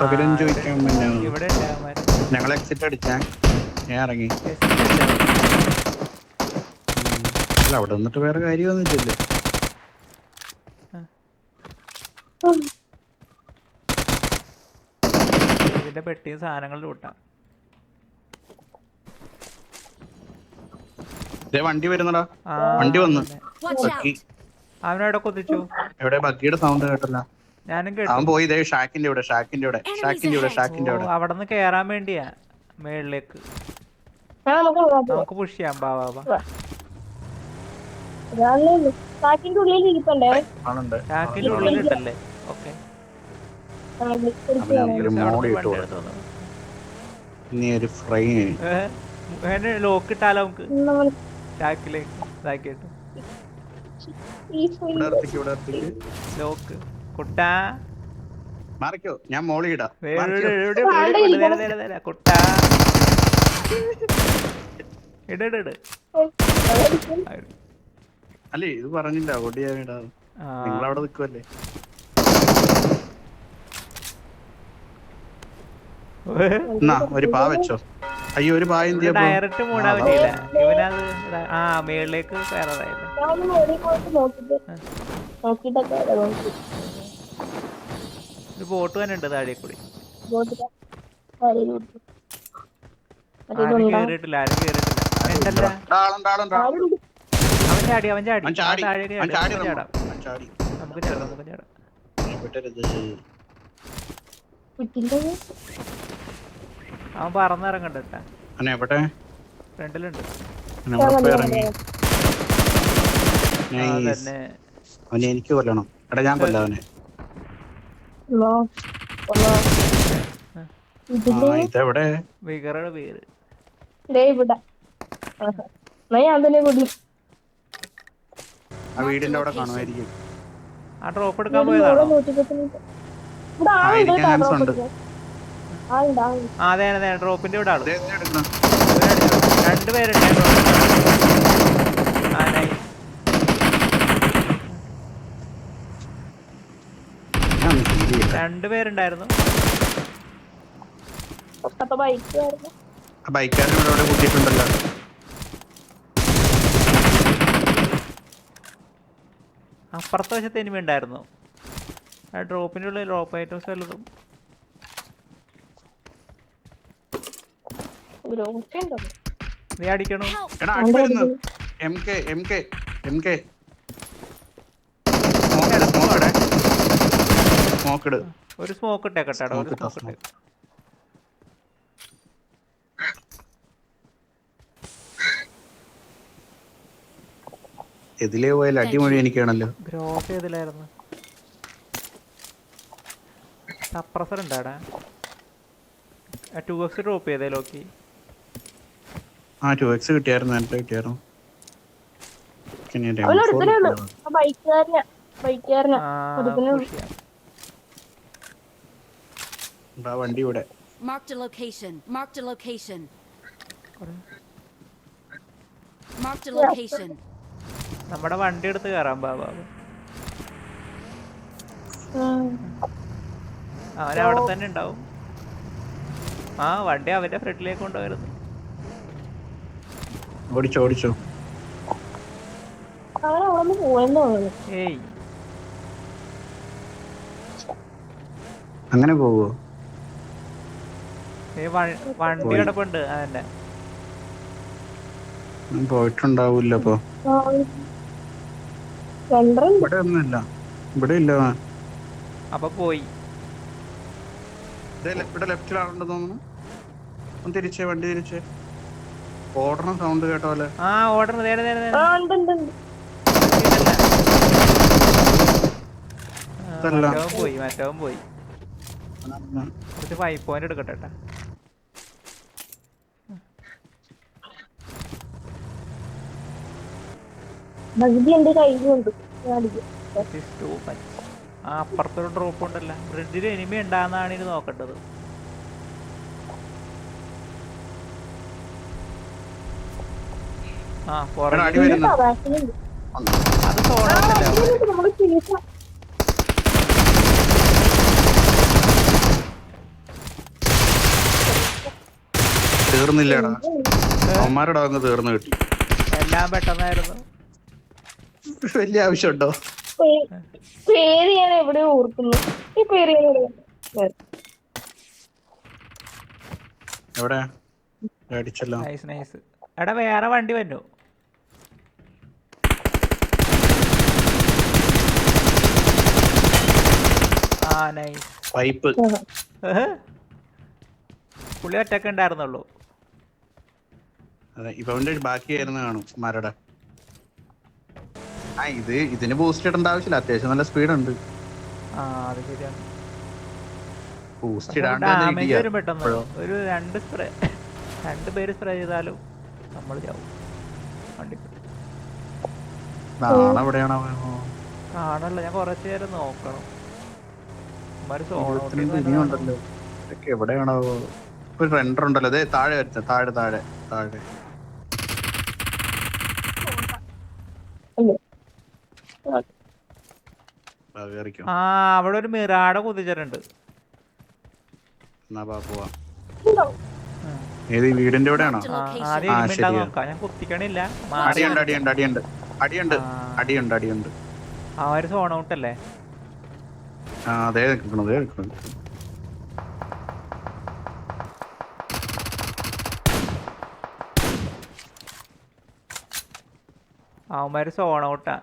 പകരം ചോദിക്കാൻ ഇവിടെ ഞങ്ങൾ എക്സിറ്റ് അടിച്ചാ. ഞാൻ ഇറങ്ങി. അല്ല. അവിടെ നിന്നിട്ട് വേറെ കാര്യമൊന്നുമില്ലല്ലോ ഇതിന്റെ പെട്ടിയും സാധനങ്ങളും കൂട്ടാം. വണ്ടി വരുന്നടാ. വണ്ടി വന്നു. അവനെവിടെ കൊതിച്ചു. എവിടെ? ബക്കിയുടെ സൗണ്ട് കേട്ടല്ല. ഞാനും അവൻ കേട്ടു പോയി ഇതേ ഷാക്കിന്റെ ഇവിടെ ഷാക്കിന്റെ ഇവിടെ ഷാക്കിന്റെ ഇവിടെ ഷാക്കിന്റെ ഓ, അവിടെ നിന്ന് കേറാൻ വേണ്ടിയാ മേളിലേക്ക്. നമുക്ക് പുഷ് ചെയ്യാം. ബാബാ ഷാക്കിന്റെ ഉള്ളിൽ ഇരിപ്പണ്ടേ. ആളുണ്ട് ചാക്കിന്റെ ഉള്ളിലിട്ടല്ലേ ഓക്കെ. ആ, വിളിച്ച് അവന് ഒരു മോഡ് ഇട്ടു ഇനി ഒരു ഫ്രൈ ലോക്ക് ഇട്ടാലോ നമുക്ക്? ഷാക്കിലേക്ക് ഇതാക്കിയിട്ട്. ഇവിടെ ഇവിടെ ലോക്ക് കുട്ടാ. മറിക്കോ ഞാൻ മോളി ഇടാം ദേ, ഇവിടെ, മാറിക്കോ. ഇവിടെ, ഇവിടെ, ഇവിടെ, ഇവിടെ, നേരെ, നേരെ, നേരെ, കുട്ടാ. ഇട് അല്ലേ ഇത് പറഞ്ഞില്ല ഓടിയാ ഇടാ ആ, നിങ്ങൾ അവിടെ നിൽക്കുമല്ലേ എന്നാ ഒരു പാ വെച്ചോ. അയ്യോ ഒരു പായ ഡയറക്റ്റ് മൂടാൻ ആ, പറ്റിയില്ല. ഇവനത് ആ മേളിലേക്ക് കയറാതായത് ഒരു ബോട്ട് തന്നെ ഉണ്ട് താഴെ കൂടി. ആരും? കേറിയിട്ടില്ല ആരും കേറിയിട്ടില്ല? അവൻ ചാടി അവൻ ചാടി. ചാടി. നമുക്ക് ചാടാം നമുക്ക് ചാടാം. അവൻ പറന്നിറങ്ങണ്ട എവിടെ? ഫ്രണ്ടിലുണ്ട്. എനിക്ക് കൊല്ലണം. എടാ ഞാൻ കൊല്ലാം അവനെ ഉള്ളോ? ഉള്ളോ? ഇതിൽ ആ ഇതെവിടെ? വികറുടെ പേര്. ആ വീടിന്റെ അവിടെ കാണുമായിരിക്കും. ആ ഡ്രോപ്പ് എടുക്കാൻ പോയതാണോ? അതെ അതെ ഡ്രോപ്പിന്റെ ഇവിടെ ആൾ. ദേ, ദേ എടുക്കണം. രണ്ടുപേരുണ്ട് ആ nice. ഞാൻ ഒന്ന് feel ചെയ്യട്ടെ. രണ്ടുപേരുണ്ടായിരുന്നു. അപ്പുറത്ത് ബൈക്ക് ആയിരുന്നു. ആ ബൈക്കാരൻ ഇവിടെ ഇവിടെ കൂട്ടിയിട്ടുണ്ടല്ലോ. അപ്പുറത്തെ വശത്ത് എനിമി ഉണ്ടായിരുന്നു. ആ ഡ്രോപ്പിന്റെ ഉള്ളിൽ ഡ്രോപ്പ് ഐറ്റംസ് വല്ലതും നീ അടിക്കണോ? എടാ അടി വരുന്നു M K M K M K. സ്മോക്കിട് ഒരു സ്മോക്ക് ഇട്ടേക്കട്ടെ ഒരു സ്മോക്ക് ഇട്ടേ എതിലേ പോയാൽ അടിമൊഴി എനിക്കാണല്ലോ. ഗ്രോസ് ചെയ്തില്ലായിരുന്നു സപ്രസർ ഉണ്ടാടാ ടു എക്സ് ഡ്രോപ്പ് ചെയ്തേ ലോക്കി. ആ ടു എക്സ് കിട്ടിയായിരുന്നു നേരത്തെ കിട്ടിയായിരുന്നു. പിന്നെ ഒരു അവനടുത്തേ M4 ഉള്ളൂ കിട്ടിയതാ. ആ വണ്ടി ഇവിടെ Marked a location. Marked a location. Marked a location. നമ്മുടെ വണ്ടി എടുത്ത് കയറാൻ ബാബാ. അവൻ അവിടെ തന്നെ ഉണ്ടാവും. ആ വണ്ടി അവന്റെ ഫ്രണ്ടിലേക്ക് കൊണ്ടുവരുന്നു ഓടിച്ചോ ഓടിച്ചോ. ഏയ്. അങ്ങനെ പോവോ? വണ്ടി. കിടപ്പുണ്ട് അവന്റെ പോയിട്ടുണ്ടാവൂല അപ്പൊ ഇവിടെ ഒന്നുമില്ല. ഇവിടെ ഇല്ല. അപ്പൊ പോയി. ഇവിടെ ലെഫ്റ്റിലാണെന്ന് തോന്നുന്നു. ഒന്ന് തിരിച്ചേ വണ്ടി തിരിച്ചേ. ഓടണം സൗണ്ട് കേട്ടോ പോലെ ആ ഓർഡർ നേരെ നേരെ. മറ്റവൻ പോയി മറ്റവൻ പോയി. കുറച്ച് ഫൈവ് പോയിന്റ് എടുക്കട്ടെ അപ്പുറത്തൊരു ഡ്രോപ്പ് ഉണ്ടല്ലോ. ബ്രിഡിൽ എനിമി ഉണ്ടാന്നാണ് ഇനി നോക്കേണ്ടത്. ആ അത് തീർന്നില്ലടാ. അവന്മാരുടെ അങ്ങ് തീർന്നു കിട്ടി. എല്ലാം പെട്ടെന്നായിരുന്നു. വലിയ ആവശ്യമുണ്ടോ? പേര് ഞാൻ എവിടെ ഓർക്കുന്നു ഈ പേര് എവിടെ? അടിച്ചല്ലോ നൈസ് നൈസ്. എടാ വേറെ വണ്ടി വന്നു. ആ നൈസ്. പൈപ്പ്. പുള്ളി ഒറ്റയ്ക്ക് ഉണ്ടായിരുന്നുള്ളൂ. അതെ ഇവന്റെ ബാക്കിയായിരുന്നു കാണും മരടെ. ആ ഇത് ഇതിന് ബൂസ്റ്റ് ഇടേണ്ട ആവശ്യമില്ല. അത്യാവശ്യം നല്ല സ്പീഡ് ഉണ്ട്. ആ അത് ശരിയാണ്. ബൂസ്റ്റ് ഇടാണ്ട് ഡാമേജ് വരും പെട്ടെന്ന്. ഒരു രണ്ട് സ്പ്രേ രണ്ട് പേര് സ്പ്രേ ചെയ്താലും നമ്മൾ ചാവും. വണ്ടി. നാളെ എവിടെയാണോ കാണല്ല ഞാൻ കുറച്ച് നേരം നോക്കണം. എവിടെയാണോ ഒരു റെൻഡർ ഉണ്ടല്ലോ. അതെ താഴെ വരുന്നത് താഴെ താഴെ താഴെ അല്ലേ ആ, ആ അവിടെ ഒരു മിറാട കുതിച്ചിട്ടുണ്ട് എന്നാ ബാ പോവാ. ഏത് വീടിന്റെ എവിടെയാണോ ഞാൻ കുത്തിക്കണില്ല. അടിയുണ്ട് അടിയുണ്ട് അടിയുണ്ട്. അടിയുണ്ട്. അടിയുണ്ട് അടിയുണ്ട്. ആ ഒരു സോൺ ഔട്ട് അല്ലേ? ആ അതേ നിൽക്കണം അതെ നിൽക്കണം അവന്മാര് സോൺ ഔട്ടാ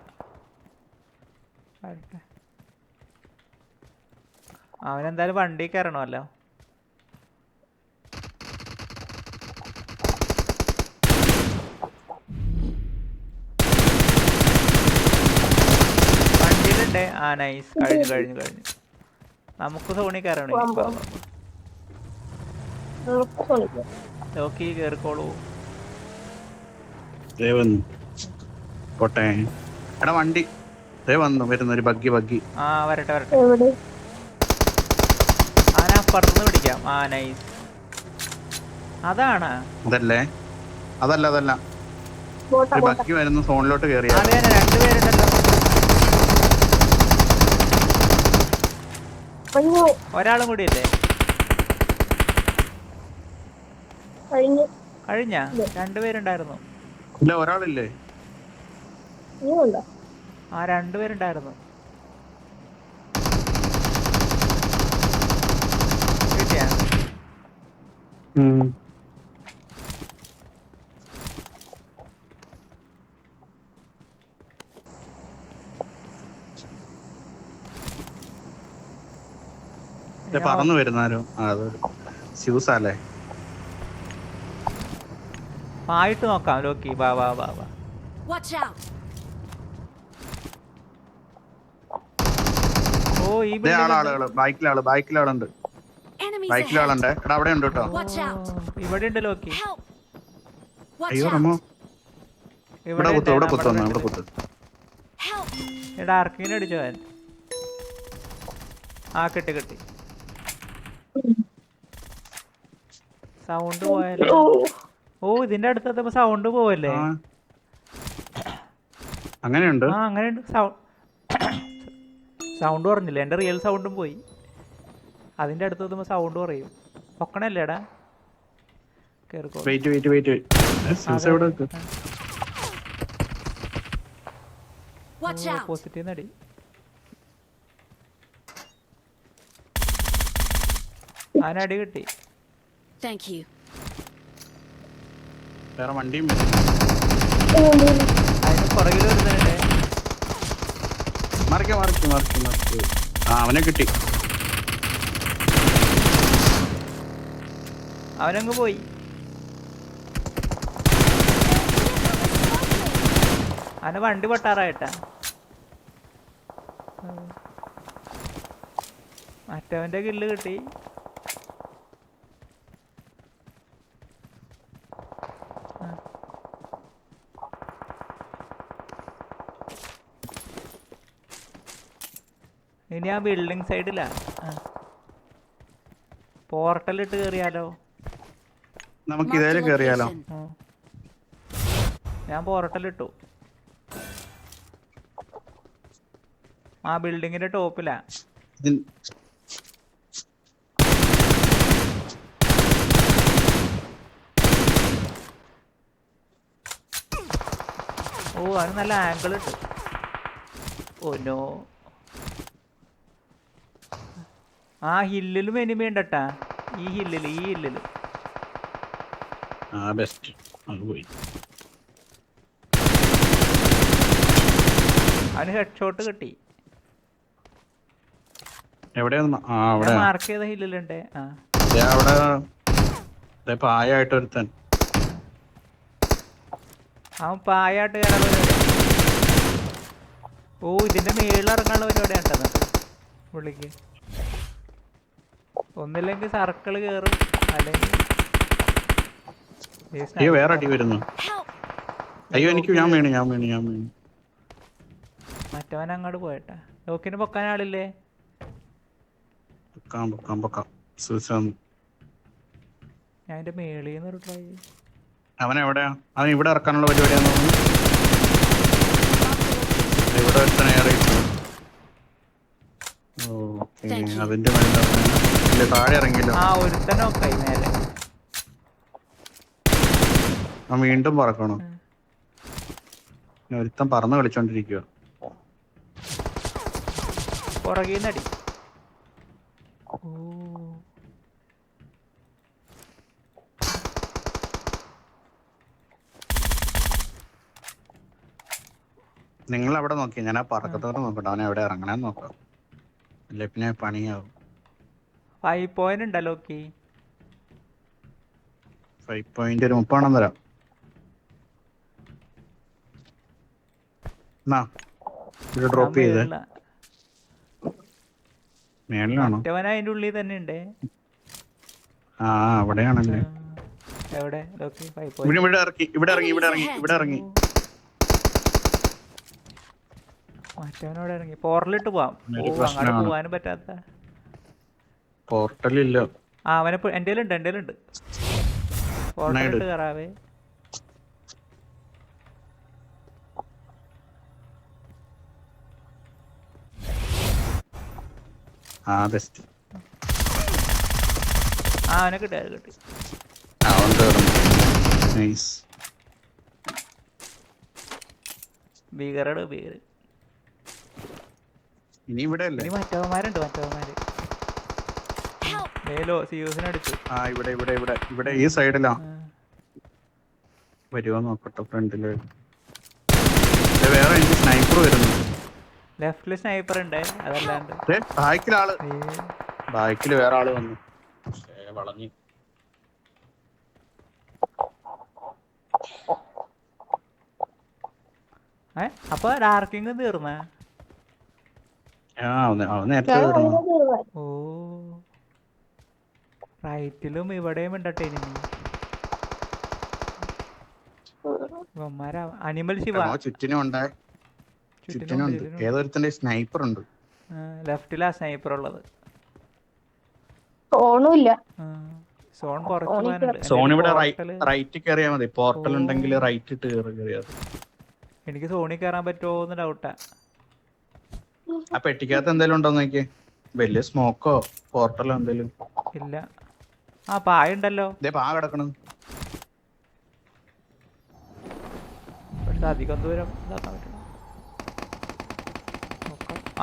അവനെന്തായാലും വണ്ടി കയറണമല്ലോ വണ്ടിയിലുണ്ട്. ആ നൈസ് കഴിഞ്ഞു കഴിഞ്ഞു കഴിഞ്ഞു. നമുക്ക് സോണി കയറണേ ലോക്കി കേറിക്കോളൂ. പോട്ടെ. എടാ വണ്ടി. ദേ വന്നു വരുന്നു ഒരു ബഗ്ഗി ബഗ്ഗി. ആ വരട്ടെ വരട്ടെ. എവിടെ? ആന പറന്ന് പിടിക്കാം ആ നൈസ് അതാണ്. അതല്ലേ? അതല്ല അതല്ല. ബോട്ടാ ഒരു ബഗ്ഗി വരുന്ന സോണിലോട്ട് കേറിയ അതെ തന്നെ രണ്ടുപേരുണ്ടല്ലോ കഴിഞ്ഞു. ഒരാളും കൂടിയല്ലേ കഴിഞ്ഞു. കഴിഞ്ഞ? രണ്ടുപേരുണ്ടായിരുന്നു ഇല്ല ഒരാളില്ലേ? ആ രണ്ടുപേരുണ്ടായിരുന്നു. കിട്ടിയാ? പറന്നു വരുന്നാരോ അത് സ്യൂസ് ആയിട്ട് നോക്കാം ലോക്കി. വാ വാ വാ വാ. Watch out! ബൈക്കിലാൾ ബൈക്കിലാളുണ്ട്. ബൈക്കിലാളുണ്ട്. എടാ അവിടെ ഉണ്ട്? കേട്ടോ ഇവിടെ ഉണ്ട് ലോക്കി. അയ്യോ റമോ. ഇവിടെ കുത്തു ഇവിടെ കുത്തു ഇവിടെ. കുത്ത്! എടാ ആർക്കിനെ അടിച്ചോ അവൻ. ആ കിട്ടി കിട്ടി. സൗണ്ട് പോയല്ലേ? ഓ. ഇതിന്റെ അടുത്തെത്തപ്പോ സൗണ്ട് പോവല്ലേ. അങ്ങനെയുണ്ട്. ആ അങ്ങനെയുണ്ട്. സൗണ്ട് സൗണ്ട് പറഞ്ഞില്ല എന്റെ റിയൽ സൗണ്ടും പോയി. അതിന്റെ അടുത്ത് എത്തുമ്പോൾ സൗണ്ട് കുറയും. പൊക്കണല്ലേടാ കേറിക്കോ വെയിറ്റ് വെയിറ്റ് വെയിറ്റ് എവിടെ! പോസിറ്റീവ് നടി. കിട്ടി. Thank you. വേറെ വണ്ടിയും. അതിന് പുറകിൽ മറിക്ക മറിക്ക് മറിക്ക് മറിക്ക്. ആ അവനെ കിട്ടി. അവനങ്ങ് പോയി. അവനെ വണ്ടി പൊട്ടാറായിട്ടാ. മറ്റവന്റെ കില്ല് കിട്ടി. ഇനി ആ ബിൽഡിംഗ് സൈഡിലാ പോർട്ടൽ ഇട്ട് കേറിയാലോ? നമുക്ക് കേറിയാലോ? ഞാൻ പോർട്ടൽ ഇട്ടു. ആ ബിൽഡിങ്ങിന്റെ ടോപ്പിലാ ഓ അത് നല്ല ആംഗിൾ ഇട്ടു. ഓ നോ ആ ഹില്ലിലും എനിമി ഉണ്ടട്ടാ. ഈ ഹില്ലിൽ ഈ ഹില്ലിൽ ആ ബെസ്റ്റ് അത് പോയി. അവന് ഹെഡ് ഷോട്ട് കിട്ടി. എവിടെയാണ് ആ അവിടെ. മാർക്ക് ചെയ്ത ഹില്ലിലുണ്ട്. ആ. അവിടെ. പായായിട്ട് ഒരുത്തൻ. അവൻ പായാട്ട് കയറാൻ ഓ ഇതിന്റെ മേളിൽ ഇറങ്ങാനുള്ള പരിപാടി ഉണ്ടെന്നിട്ട് പുള്ളിക്ക്. ഒന്നില്ലെങ്കിൽ സർക്കിൾ കേറും. അല്ലെങ്കിൽ ഈ വേറെ അടി വരുന്നു. അയ്യോ എനിക്ക് ഞാൻ വീണു ഞാൻ വീണു ഞാൻ വീണു. മറ്റവൻ അങ്ങോട്ട് പോയട്ടെ. ലോക്കിന് പൊക്കാൻ ആളില്ലേ? പൊക്കാം പൊക്കാം പൊക്കാം. ഞാൻ എന്റെ മേളിൽ നിന്ന് ഒരു ട്രൈ അവൻ എവിടെയാ? അവൻ ഇവിടെ ഇറക്കാനുള്ള പരിപാടിയാന്ന് തോന്നുന്നു ഇവിടെ ഓക്കെ. Thank you. അതിന്റെ മേലെ താഴെ ഇറങ്ങിയല്ലോ? ആ നേരെ വീണ്ടും പറക്കണം. ഒരുത്തൻ പറന്ന് കളിച്ചോണ്ടിരിക്കുക ഓ. നിങ്ങൾ അവിടെ നോക്കി. ഞാൻ ആ പറക്കത്തോടെ നോക്കട്ടെ. അവനെ അവിടെ ഇറങ്ങണേന്ന് നോക്കാം. അല്ലെ പിന്നെ പണിയാവും. ഫൈവ് പോയിന്റ് ഉണ്ടല്ലോ ഫൈവ് പോയിന്റ് ഒരു മുപ്പണം തരാം ഡ്രോപ്പ് ചെയ്ത്. മേളിലാണോ? മറ്റവൻ അതിന്റെ ഉള്ളിൽ തന്നെ ഉണ്ട്. ആ അവിടെയാണല്ലേ. എവിടെ? ഇവിടെ പോയിന്റ് ഇവിടെ ഇറങ്ങി ഇവിടെ ഇറങ്ങി ഇവിടെ ഇറങ്ങി. മറ്റവനോട് ഇറങ്ങി. പോവാം. അങ്ങോട്ട് പോവാനും പറ്റാത്ത. പോർട്ടലില്ല. ആ അവനെ എന്റെ ഉണ്ട് എന്റെ ഉണ്ട് പോർട്ടലിട്ട് കയറാവേ ആ ബെസ്റ്റ് ആ അവനെ കിട്ടി അത് കിട്ടി. അവൻ നൈസ് ഭീകരട് ഭീകര. ഇനി ഇവിടെ അല്ലേ? മറ്റവന്മാരുണ്ട് മറ്റവന്മാര്. മേലോ സിയൂസിനെ അടിച്ചു. ആ ഇവിടെ ഇവിടെ ഇവിടെ ഇവിടെ ഈ സൈഡിലാ. വരുവാ നോക്കട്ടെ ഫ്രണ്ടിൽ. വേറെ എനിക്ക് സ്നൈപ്പർ വരുന്നു. ലെഫ്റ്റിൽ സ്നൈപ്പർ ഉണ്ട് അതല്ലാണ്ട്. ബാക്കിലാൾ. ഏ, ബാക്കിൽ വേറെ ആൾ വന്നു. വളഞ്ഞു. ഏ അപ്പൊ ഡാർക്കിങ് തീർന്നേ? ആ നേരത്തെ. ഓ. റൈറ്റിലും ഇവിടെയും ഉണ്ടട്ടെ ഇനി ഇവന്മാരാ അനിമൽ ശിവ. എടോ, ചുറ്റിനും ഉണ്ട് ചുറ്റിനും ഉണ്ട് ഏതൊരുത്തന്റെ സ്നൈപ്പർ ഉണ്ട് ലെഫ്റ്റിലാ സ്നൈപ്പർ ഉള്ളത്. സോണുമില്ല ഇല്ല സോൺ കുറച്ച് സോൺ ഇവിടെ റൈറ്റ് കയറിയാ മതി. പോർട്ടൽ. ഉണ്ടെങ്കിൽ റൈറ്റ് ഇട്ട് കയറി കയറിയാ മതി. എനിക്ക് സോണി കയറാൻ പറ്റുമോ എന്ന് ഡൗട്ടാ ആ. പെട്ടിക്കകത്ത് എന്തെങ്കിലും ഉണ്ടോ നോക്കിയേ. വലിയ സ്മോക്കോ പോർട്ടലോ എന്തെങ്കിലും ഇല്ല. ആ പായ ഉണ്ടല്ലോ ഇതേ പാ കിടക്കണം. പക്ഷെ അധികം ദൂരം ഇതാക്കാൻ.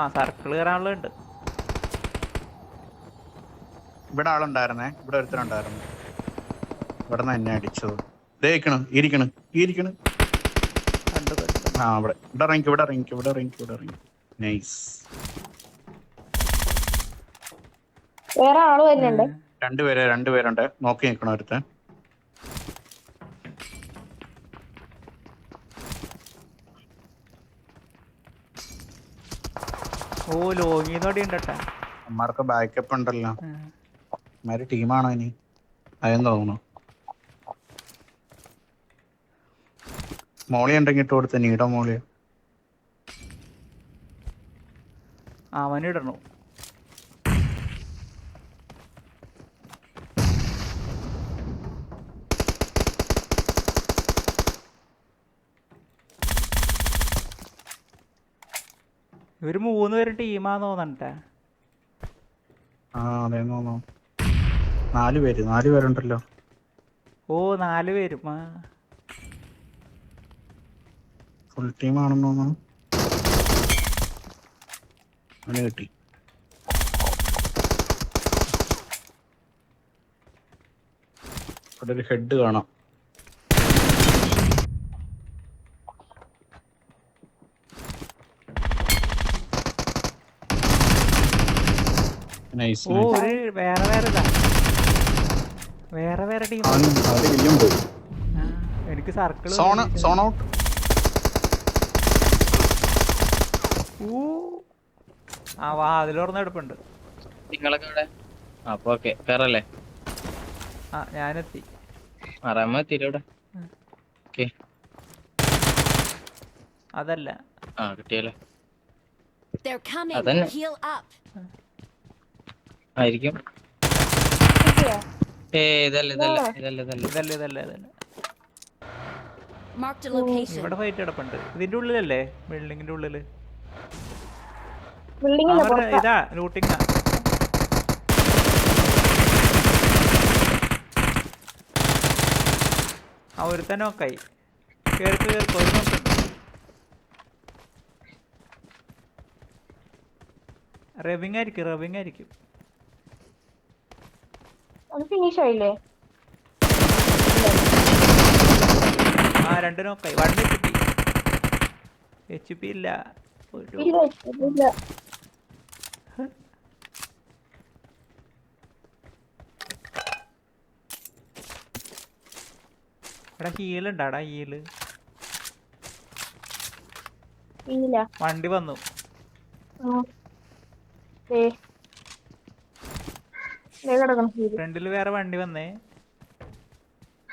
ആ സർക്കിൾ കയറാനുള്ളതുണ്ട്. ഇവിടെ ആളുണ്ടായിരുന്നേ. ഇവിടെ ഒരുത്തരുണ്ടായിരുന്നു ഇവിടെ നിന്ന് എന്നെ അടിച്ചത്. ദേ ഇരിക്കണ്. ഇരിക്കണം. ഇരിക്കണ്. കണ്ടു കണ്ടു. ആ ഇവിടെ ഇവിടെ ഇറങ്ങിക്ക് ഇവിടെ ഇറങ്ങിക്ക് ഇവിടെ ഇറങ്ങിക്ക് ഇവിടെ ഇറങ്ങി നൈസ് വേറെ ആൾ വരുന്നുണ്ട്. രണ്ടുപേരെ രണ്ടുപേരുണ്ട്. നോക്കി നിൽക്കണം ഒരുത്തൻ. ഓ ലോങ്ങിന്നോടി ഉണ്ടട്ടാ അമ്മമാർക്ക് ബാക്കപ്പ് ഉണ്ടല്ലോ. അമ്മാര് ടീമാണോ ഇനി? അതെന്ന് തോന്നുന്നു. മോളി ഉണ്ടെങ്കിൽ ഇട്ട് കൊടുത്ത നീടോ മോളിയോ അവനിടണു ഇവർ മൂന്ന് പേരും ടീമാന്ന് തോന്നണ്ടേ ആ അതെ തോന്നുന്നു. നാല് പേര് നാല് പേരുണ്ടല്ലോ. ഓ നാല് പേരും. ആ. ഫുൾ ടീം ആണെന്ന് തോന്നുന്നു കിട്ടി. അവിടെ ഒരു ഹെഡ് കാണാം. നൈസ് ഓ ഒരു വേറെ വേറെ ടീം എനിക്ക് സർക്കിൾ സോൺ സോൺ ഔട്ട് ആ വാ അതിലോർന്ന് എടുപ്പുണ്ട്. നിങ്ങളൊക്കെ ഇവിടെ അപ്പൊ ഓക്കെ കയറല്ലേ ആ ഞാനെത്തി. എത്തിയില്ല ഓക്കെ അതല്ല. ആ കിട്ടിയല്ലേ? They're coming. Adana. Heal up. ആയിരിക്കും? ഏ ഇതല്ല ഇതല്ല ഇതല്ല ഇതല്ല ഇതല്ല ഇതല്ല ഇതല്ല. ഇവിടെ ഫൈറ്റ് കിടപ്പുണ്ട്. ഇതിന്റെ ഉള്ളിലല്ലേ? ബിൽഡിങ്ങിന്റെ ഉള്ളിൽ. ഇതാ ലൂട്ടിംഗ് ആ. ഒരുത്തന്നെ നോക്കായി കേൾക്ക് കേൾക്ക് ഒരു നോക്കുന്നുണ്ട് റബിങ് ആയിരിക്കും റബിങ് ആയിരിക്കും. അത് ഫിനിഷ് ആയില്ലേ? ആ രണ്ട് നോക്കായി one H P H P ഇല്ല. ഇല്ല ഇല്ല. ഇവിടെ ഹീലുണ്ടാടാ ഹീൽ വണ്ടി വന്നു ആ. ദേ. ദേ കിടക്കണം ഹീൽ. ഫ്രണ്ടിൽ വേറെ വണ്ടി വന്നേ.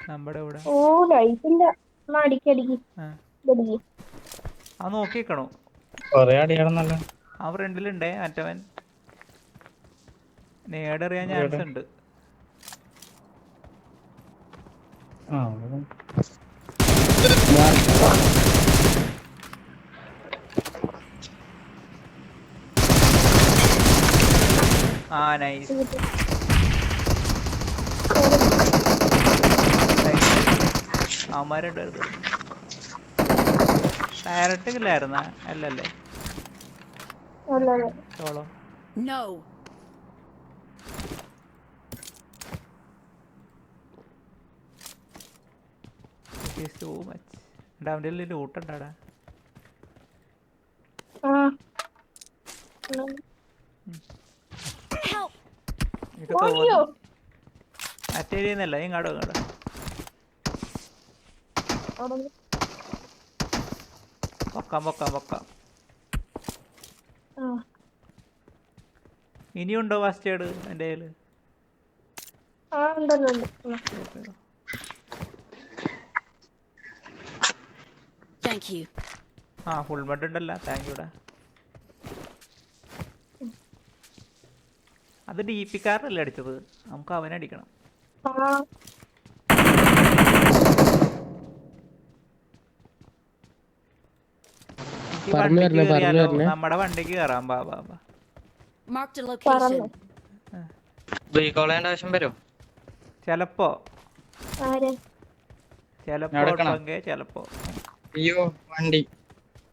നമ്മുടെ ഇവിടെ. ഓ ലൈറ്റിന്റെ അടിക്ക് അടിക്ക്. ആ. നോക്കിക്കണോ കൊറേ അടിയാണെന്നല്ല? ആ ഫ്രണ്ടിലുണ്ടേ മറ്റവൻ. നേടറിയാൻ ചാൻസ് ഉണ്ട്. ആ ആ നൈസ് ഇത് അവന്മാരുണ്ടായിരുന്നു. ഡയറക്റ്റ് ഇല്ലായിരുന്ന അല്ലല്ലേ. No. ടു മച്ച് അവന്റെ ഉള്ളിൽ ലൂട്ടുണ്ടാടാ ആ. ഇങ്ങോട്ടോ എനിക്ക് പൊക്കാം പൊക്കാം പൊക്കാം ആ. ഇനിയുണ്ടോ ഫസ്റ്റ് എയ്ഡ് എന്റെ കയ്യിൽ ആ ഫുൾ ബഡ് ഉണ്ടല്ലോ. താങ്ക് യൂടാ അത് ഡി പി കാരനല്ലേ അടിച്ചത്? നമുക്ക് അവനെ അടിക്കണം. ആ പറഞ്ഞു പറഞ്ഞു പറഞ്ഞു നമ്മുടെ വണ്ടിക്ക് കയറാം ബാ ബാ ബാ a പറന്നു location. റീകോൾ ചെയ്യേണ്ട ആവശ്യം വരും? ചിലപ്പോ. ആരെ? ചിലപ്പോ നടക്കണം. ഉണ്ടെങ്കിൽ ചിലപ്പോ. അയ്യോ വണ്ടി.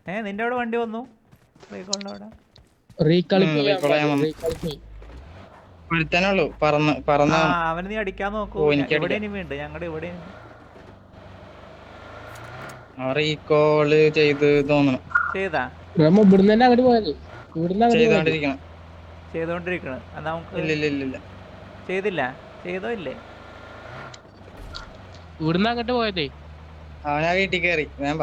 ഏ നിന്റെ അവിടെ വണ്ടി വന്നു? റീകോളിന്റെ അവിടെ. പറന്ന് പറന്ന അവന് നീ അടിക്കാൻ നോക്കൂ. ഇവിടെ ഉണ്ട് ഞങ്ങളുടെ ഇവിടെ. റീകോൾ ചെയ്ത് തോന്നുന്നു. ചെയ്താ? നമ്മ ഇവിടുന്ന് തന്നെ അങ്ങോട്ട് പോയത് ഇവിടുന്ന് അങ്ങോട്ട് ചെയ്തോണ്ടിരിക്കണം. നമുക്ക് ഇല്ല ഇല്ല ഇല്ല ഇല്ല. ചെയ്തില്ല? ചെയ്തോ ഇല്ലേ? ഇവിടുന്ന് അങ്ങോട്ട് പോയതേ. അവനാ വീട്ടിൽ കയറി വേമ്പ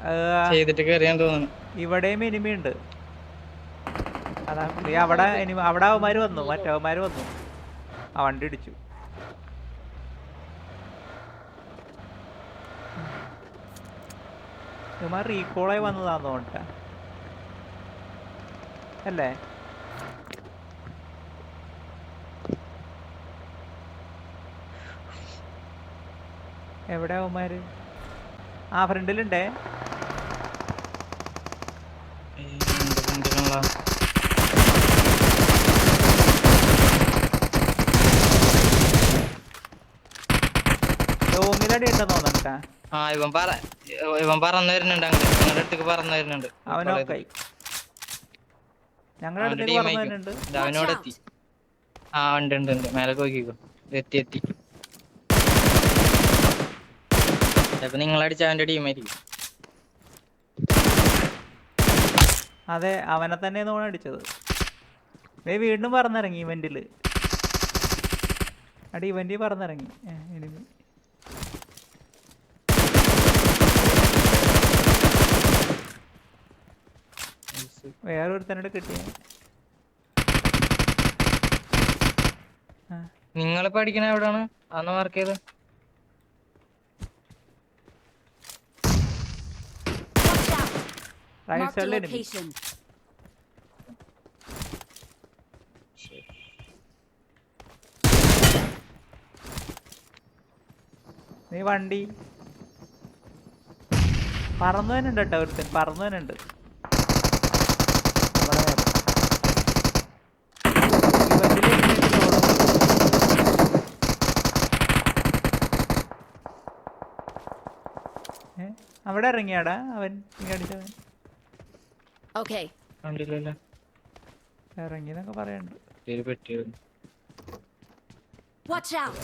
ആ, ചെയ്തിട്ട് തോന്നുന്നു. ഇവിടെയും എനിമി ഉണ്ട് അതാ നീ അവിടെ അവിടെ അവന്മാര് വന്നു. മറ്റവന്മാര് വന്നു. ആ വണ്ടി ഇടിച്ചു. ഇവന്മാർ റീകോളായി വന്നതാന്ന് തോന്നട്ടെ അല്ലേ? എവിടെ അവന്മാര്? ആ ഫ്രണ്ടിലുണ്ടേ? ലോങ്ങിലടി ഉണ്ടെന്ന് തോന്നട്ടാ ആ ഇവൻ പറ. ഇവൻ പറന്നു വരുന്നുണ്ട് ഞങ്ങളുടെ അടുത്തേക്ക് പറന്നു വരുന്നുണ്ട്. ഞങ്ങളുടെ അടുത്തേക്ക് അവനോട് എത്തി. ആ ഉണ്ട് ഉണ്ട് ഉണ്ട്. മേലെ നോക്കിക്കോ എത്തി എത്തി. ചിലപ്പോ നിങ്ങളടിച്ച അവന്റെ ടീമായിരിക്കും അതെ അവനെ തന്നെ തോണ അടിച്ചത്. വീണ്ടും പറന്നിറങ്ങി ഇവന്റിൽ. അടി ഇവന്റിൽ പറന്നിറങ്ങി. എനിമി വേറെ ഒരുത്തനോട് കിട്ടിയ നിങ്ങൾ പഠിക്കണ എവിടാണ്? അന്ന് മാർക്ക് ചെയ്ത്. റൈറ്റ് സൈഡിൽ നീ വണ്ടി. പറന്നു തന്നെ ഉണ്ട് കേട്ടോ ഒരുത്തൻ. പറന്നു തന്നെ ഉണ്ട് അവിടെ വേറെ. ഇവന്റിൽ ഇങ്ങനെയൊക്കെ ഓടുന്നു. ഏ? അവിടെ ഇറങ്ങിയാടാ അവൻ അടിച്ചവൻ. ഓക്കേ കണ്ടില്ലല്ലോ. ഇറങ്ങി എന്നൊക്കെ പറയണ്ട്. പെട്ടി Watch out!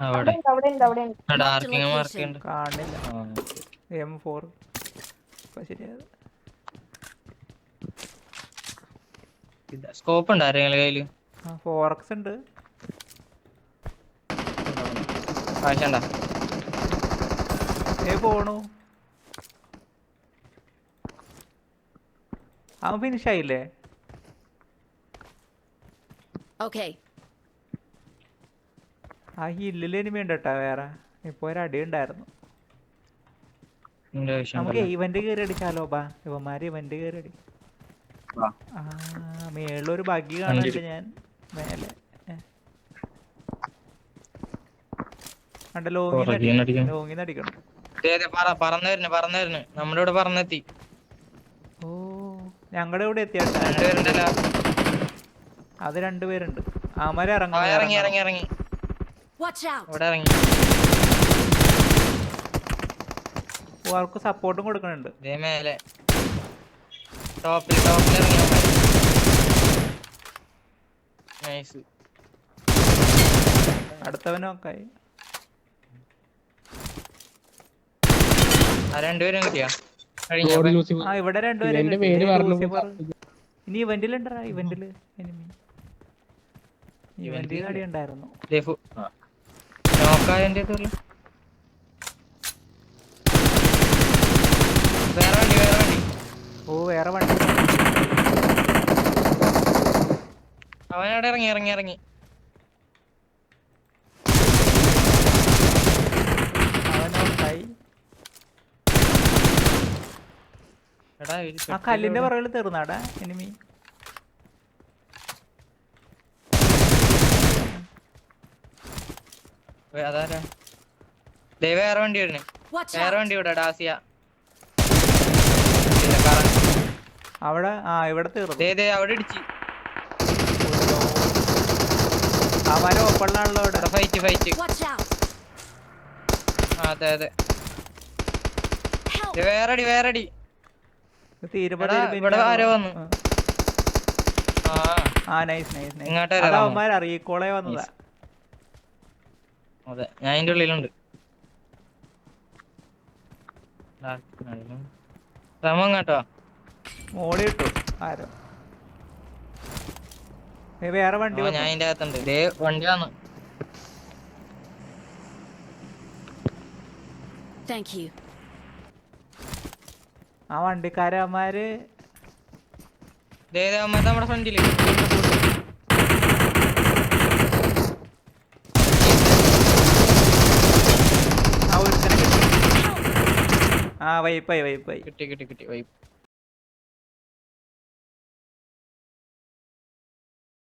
അവിടെ. അവിടെ ഉണ്ട് അവിടെ ഉണ്ട് മാർക്ക് ഉണ്ട്? കാണില്ല. ആ, എം ഫോർ ഇപ്പൊ സ്കോപ്പ് ഉണ്ട് ആരെങ്കിലും കയ്യിൽ? ഫോർ എക്സ് ഉണ്ട്. ആവശ്യണ്ട ഏ പോണു? അവൻ ഫിനിഷ് ആയില്ലേ? ഓക്കേ ആ ഹില്ലിൽ ഇനി വേണ്ടട്ടാ വേറെ. ഇപ്പൊ ഒരു അടി ഉണ്ടായിരുന്നു. നമുക്ക് ഇവന്റ് കയറി അടിച്ചാലോ ബാ ഇവന്മാര് ഇവന്റ് കയറി അടി. വാ. ആ മേളിലൊരു ബഗ്ഗി കാണുന്നുണ്ട് ഞാൻ മേലെ. ലോങ്ങിന്ന് അടിക്കണം. പറന്നു വരുന്നു പറന്നു വരുന്നു. നമ്മുടെ ഇവിടെ പറന്നെത്തി. ഓ ഞങ്ങളുടെ ഇവിടെ രണ്ടുപേരുണ്ടല്ലോ അത് രണ്ടുപേരുണ്ട് അവന്മാര് ഇറങ്ങി. ഇറങ്ങി ഇറങ്ങി. Watch out! ഇവിടെ ഇറങ്ങി. അവർക്ക് സപ്പോർട്ടും കൊടുക്കണുണ്ട്. മേലെ. ടോപ്പിൽ ടോപ്പിൽ ഇറങ്ങി നൈസ് അടുത്തവനൊക്കെ രണ്ടുപേരും കിട്ടിയാ? കഴിഞ്ഞ ആ ഇവിടെ രണ്ടുപേരെ ഇനി ഇവന്റിൽ എനിമി ഇവന്റിൽ അടി ഉണ്ടായിരുന്നു. നോക്കായതിന്റെ വേറെ വണ്ടി വേറെ വണ്ടി. ഓ വേറെ വണ്ടി. അവനവിടെ ഇറങ്ങി ഇറങ്ങി ഇറങ്ങി അവനോട്ടായി എടാ ഒരു ആ കല്ലിന്റെ. പുറകിൽ തീർന്നാടാ എനിമി വേ- അതാരാ? ദേ വേറെ വണ്ടി വരണേ വേറെ വണ്ടി ഇവിടെ ഡാസിയ. അവിടെ ആ ഇവിടെ തീർന്നു. ദേ ദേ അവിടെ ഇടിച്ച്. അവരെ ഒപ്പള്ളാണല്ലോ ഇവിടെ. Fight fight! അതെ അതെ. വേറെടി ദേ ഇവിടെ ആരോ ആരോ- വന്നു. ആ. Nice nice nice? അവന്മാർ അറിയിക്കോളെ വന്നതാ അതെ ഞാൻ അതിന്റെ ഉള്ളിലുണ്ട് സമം കേട്ടോ മോളി ഇട്ടു ആരോ വേറെ വണ്ടി ഞാൻ. അതിന്റെ അകത്തുണ്ട് ദേ വണ്ടി വന്നു താങ്ക് you. ആ വണ്ടിക്കാരന്മാര് നമ്മുടെ ഫ്രണ്ടിൽ. ആ വൈപ്പായി വൈപ്പായി. കിട്ടി കിട്ടി കിട്ടി വൈപ്പ്.